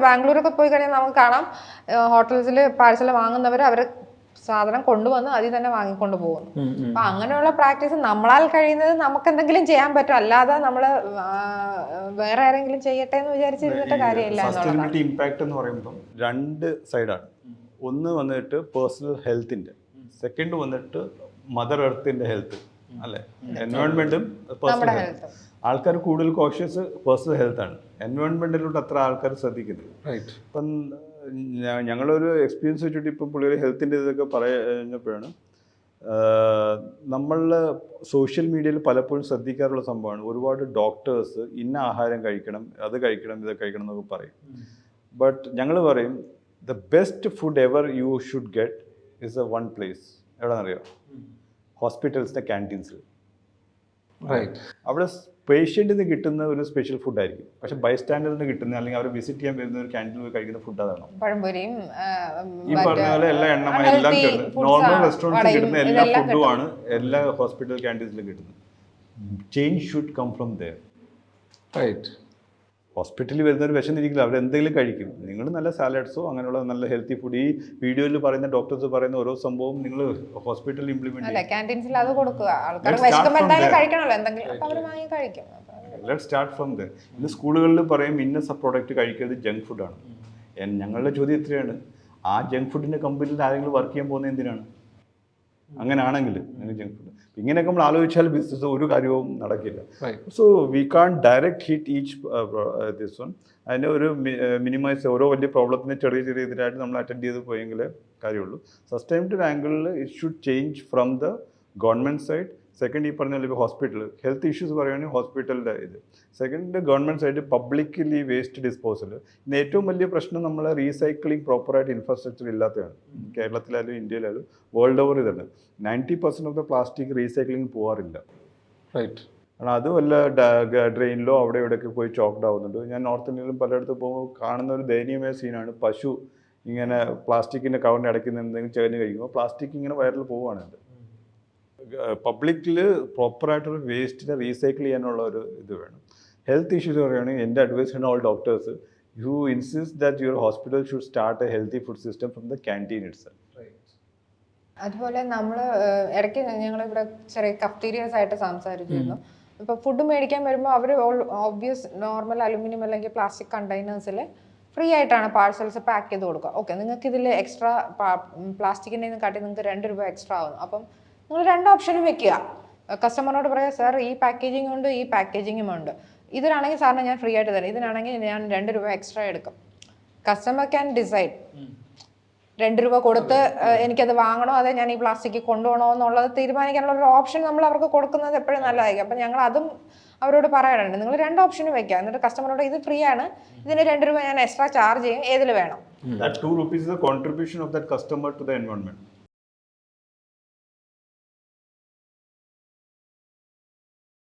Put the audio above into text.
ഇപ്പോൾ ബാംഗ്ലൂരൊക്കെ പോയി കഴിഞ്ഞാൽ നമുക്ക് കാണാം. ഹോട്ടൽസിൽ പാഴ്സൽ വാങ്ങുന്നവർ അവർ സാധനം കൊണ്ടുവന്ന് അതിൽ തന്നെ വാങ്ങിക്കൊണ്ട് പോകുന്നു. അപ്പൊ അങ്ങനെയുള്ള പ്രാക്ടീസ് നമ്മളാൽ കഴിയുന്നത് നമുക്ക് എന്തെങ്കിലും ചെയ്യാൻ പറ്റും. അല്ലാതെ നമ്മൾ വേറെ ആരെങ്കിലും ചെയ്യട്ടെ എന്ന് വിചാരിച്ചിരുന്നിട്ട് കാര്യമില്ല സസ്റ്റൈനബിലിറ്റി ഇമ്പാക്റ്റ് എന്ന് പറയുമ്പം രണ്ട് സൈഡാണ്. ഒന്ന് വന്നിട്ട് പേഴ്സണൽ ഹെൽത്തിന്റെ സെക്കൻഡ് വന്നിട്ട് മദർ എർത്തിന്റെ ഹെൽത്ത് അല്ലെ? എൻവയോൺമെന്റും പേഴ്സണൽ ഹെൽത്ത്. ആൾക്കാർ കൂടുതൽ കോഷ്യസ് പേഴ്സണൽ ഹെൽത്താണ് എൻവയോൺമെന്റിലോട്ട് അത്ര ആൾക്കാർ ശ്രദ്ധിക്കുന്നത് റൈറ്റ് ഇപ്പം ഞങ്ങളൊരു എക്സ്പീരിയൻസ് വെച്ചിട്ട് ഇപ്പം പുള്ളിയുടെ ഹെൽത്തിന്റെ ഇതൊക്കെ പറയുന്നപ്പോഴാണ് നമ്മൾ സോഷ്യൽ മീഡിയയിൽ പലപ്പോഴും ശ്രദ്ധിക്കാറുള്ള സംഭവമാണ്. ഒരുപാട് ഡോക്ടേഴ്സ് ഇന്ന ആഹാരം കഴിക്കണം അത് കഴിക്കണം ഇത് കഴിക്കണം എന്നൊക്കെ പറയും. ബട്ട് ഞങ്ങൾ പറയും the best food ever you should get is a one place എവിടെയെന്നറിയോ ഹോസ്പിറ്റൽസിന്റെ ക്യാന്റീൻസിൽ അവിടെ പേഷ്യന്റിൽ നിന്ന് കിട്ടുന്ന ഒരു സ്പെഷ്യൽ ഫുഡ് ആയിരിക്കും. പക്ഷെ ബൈസ്റ്റാൻഡറിൽ നിന്ന് കിട്ടുന്ന അല്ലെങ്കിൽ അവർ വിസിറ്റ് ചെയ്യാൻ വരുന്ന ഒരു ക്യാന്റീനിൽ പോയി കഴിക്കുന്ന ഫുഡ് അതാണ്? ഈ പറഞ്ഞ പോലെ എല്ലാ എണ്ണമയം എല്ലാം നോർമൽ റെസ്റ്റോറന്റിൽ കിട്ടുന്ന എല്ലാ ഫുഡും ആണ്. എല്ലാ ഹോസ്പിറ്റൽ ക്യാന്റീൻസിലും കിട്ടുന്നത്. Change should come from there right ഹോസ്പിറ്റലിൽ വരുന്നവർ വിശന്നിരിക്കില്ല അവർ എന്തെങ്കിലും കഴിക്കും. നിങ്ങൾ നല്ല സാലഡ്സോ അങ്ങനെയുള്ള നല്ല ഹെൽത്തി ഫുഡ് ഈ വീഡിയോയിൽ പറയുന്ന ഡോക്ടേഴ്സ് പറയുന്ന ഓരോ സംഭവം നിങ്ങൾ ഹോസ്പിറ്റലിൽ ഇംപ്ലിമെന്റ് ക്യാന്റീൻസിൽ അത് കൊടുക്കുക. ആൾക്കാർ Let's start വിശക്കുമ്പോൾ എന്തായാലും കഴിക്കണമല്ലോ എന്തെങ്കിലും അവർ വാങ്ങി കഴിക്കും. ലെറ്റ് സ്റ്റാർട്ട് ഫ്രം ദ ഇന്ന് സ്കൂളുകളിൽ പറയും ഇന്ന സബ് പ്രോഡക്റ്റ് കഴിക്കരുത് ജങ്ക് ഫുഡാണ് ഞങ്ങളുടെ ചോദ്യം ഇത്രയാണ്. ആ ജങ്ക് ഫുഡിന്റെ കമ്പനിയിൽ ആരെങ്കിലും വർക്ക് ചെയ്യാൻ പോകുന്നത് എന്തിനാണ്? അങ്ങനെയാണെങ്കിൽ അങ്ങനെ ജങ്ക് ഫുഡ് ഇങ്ങനെയൊക്കെ നമ്മൾ ആലോചിച്ചാൽ ബിസിനസ് ഒരു കാര്യവും നടക്കില്ല. So we can direct hit each this one അതിന്റെ ഒരു മിനിമൈസ് ഓരോ വലിയ പ്രോബ്ലത്തിന് ചെറിയ ചെറിയ ഇതിനായിട്ട് നമ്മൾ അറ്റൻഡ് ചെയ്ത് പോയെങ്കിലേ കാര്യമുള്ളൂ. സസ്റ്റൈനബിൾ ആംഗിളിൽ it should change from the government side second ഈ പറഞ്ഞ ഇപ്പോൾ ഹോസ്പിറ്റൽ ഹെൽത്ത് ഇഷ്യൂസ് പറയുകയാണെങ്കിൽ ഹോസ്പിറ്റലിന്റെ ഇത്. Second government side publicly waste disposal ഇന്ന് ഏറ്റവും വലിയ പ്രശ്നം നമ്മൾ റീസൈക്ലിംഗ് പ്രോപ്പറായിട്ട് ഇൻഫ്രാസ്ട്രക്ചർ ഇല്ലാത്തതാണ്. കേരളത്തിലായാലും ഇന്ത്യയിലായാലും വേൾഡ് ഓവർ ഇതുണ്ട്. Ninety percent of the plastic recycling പോകാറില്ല റൈറ്റ് കാരണം അത് വല്ല ഡ്രെയിനിലോ അവിടെ ഇവിടെയൊക്കെ പോയി ചോക്ക്ഡ് ആവുന്നുണ്ട്. ഞാൻ നോർത്ത് ഇന്ത്യയിലും പലയിടത്ത് പോകുമ്പോൾ കാണുന്ന ഒരു ദയനീയമായ സീനാണ് പശു ഇങ്ങനെ പ്ലാസ്റ്റിക്കിന്റെ കവറിന്റെ അടയ്ക്കുന്ന എന്തെങ്കിലും ചേർന്ന് കഴിക്കുമ്പോൾ പ്ലാസ്റ്റിക് ഇങ്ങനെ വയറിൽ പോവുകയാണ് പബ്ലിക്കിൽ പ്രോപ്പറായിട്ടൊരു വേസ്റ്റിനെ റീസൈക്കിൾ ചെയ്യാനുള്ള ഒരു ഇത് വേണം. ഹെൽത്ത് ഇഷ്യൂസ് പറയുകയാണെങ്കിൽ എന്റെ അഡ്വൈസ് ആണ് all doctors you insist that your hospital should start a healthy food system from the canteen it's അതുപോലെ നമ്മൾ ഇടയ്ക്ക് ഞങ്ങൾ ഇവിടെ ചെറിയ കഫ്റ്റീരിയസ് ആയിട്ട് സംസാരിച്ചിരുന്നു. ഇപ്പൊ ഫുഡ് മേടിക്കാൻ വരുമ്പോൾ അവർ ഓബ്വിയസ് നോർമൽ അലുമിനിയം അല്ലെങ്കിൽ പ്ലാസ്റ്റിക് കണ്ടെയ്നേഴ്സിൽ ഫ്രീ ആയിട്ടാണ് പാഴ്സൽസ് പാക്ക് ചെയ്ത് കൊടുക്കുക. ഓക്കെ നിങ്ങൾക്ക് ഇതിൽ എക്സ്ട്രാ പ്ലാസ്റ്റിക്കിന്റെ കാട്ടി നിങ്ങൾക്ക് രണ്ട് രൂപ എക്സ്ട്രാ ആവുന്നു. അപ്പം നിങ്ങൾ രണ്ട് ഓപ്ഷനും വെക്കുക. കസ്റ്റമറിനോട് പറയാം സാർ ഈ പാക്കേജിംഗ് ഉണ്ട് ഈ പാക്കേജിങ്ങും ഉണ്ട്. ഇതിനാണെങ്കിൽ സാറിന് ഞാൻ ഫ്രീ ആയിട്ട് തരാം. ഇതിനാണെങ്കിൽ ഞാൻ രണ്ട് രൂപ എക്സ്ട്രാ എടുക്കും. കസ്റ്റമർ ക്യാൻ ഡിസൈഡ് രണ്ട് രൂപ കൊടുത്ത് എനിക്കത് വാങ്ങണോ അതെ ഞാൻ ഈ പ്ലാസ്റ്റിക് കൊണ്ടുപോകണോ എന്നുള്ളത് തീരുമാനിക്കാനുള്ള ഒരു ഓപ്ഷൻ നമ്മൾ അവർക്ക് കൊടുക്കുന്നത് എപ്പോഴും നല്ലതായിരിക്കും. അപ്പം ഞങ്ങൾ അതും അവരോട് പറയാറുണ്ട്. നിങ്ങൾ രണ്ട് ഓപ്ഷനും വെക്കുക. എന്നിട്ട് കസ്റ്റമറോട് ഇത് ഫ്രീ ആണ്. ഇതിന് രണ്ട് രൂപ ഞാൻ എക്സ്ട്രാ ചാർജ് ചെയ്യും. ഏതിൽ വേണം? That two rupees is a contribution of that customer to the environment.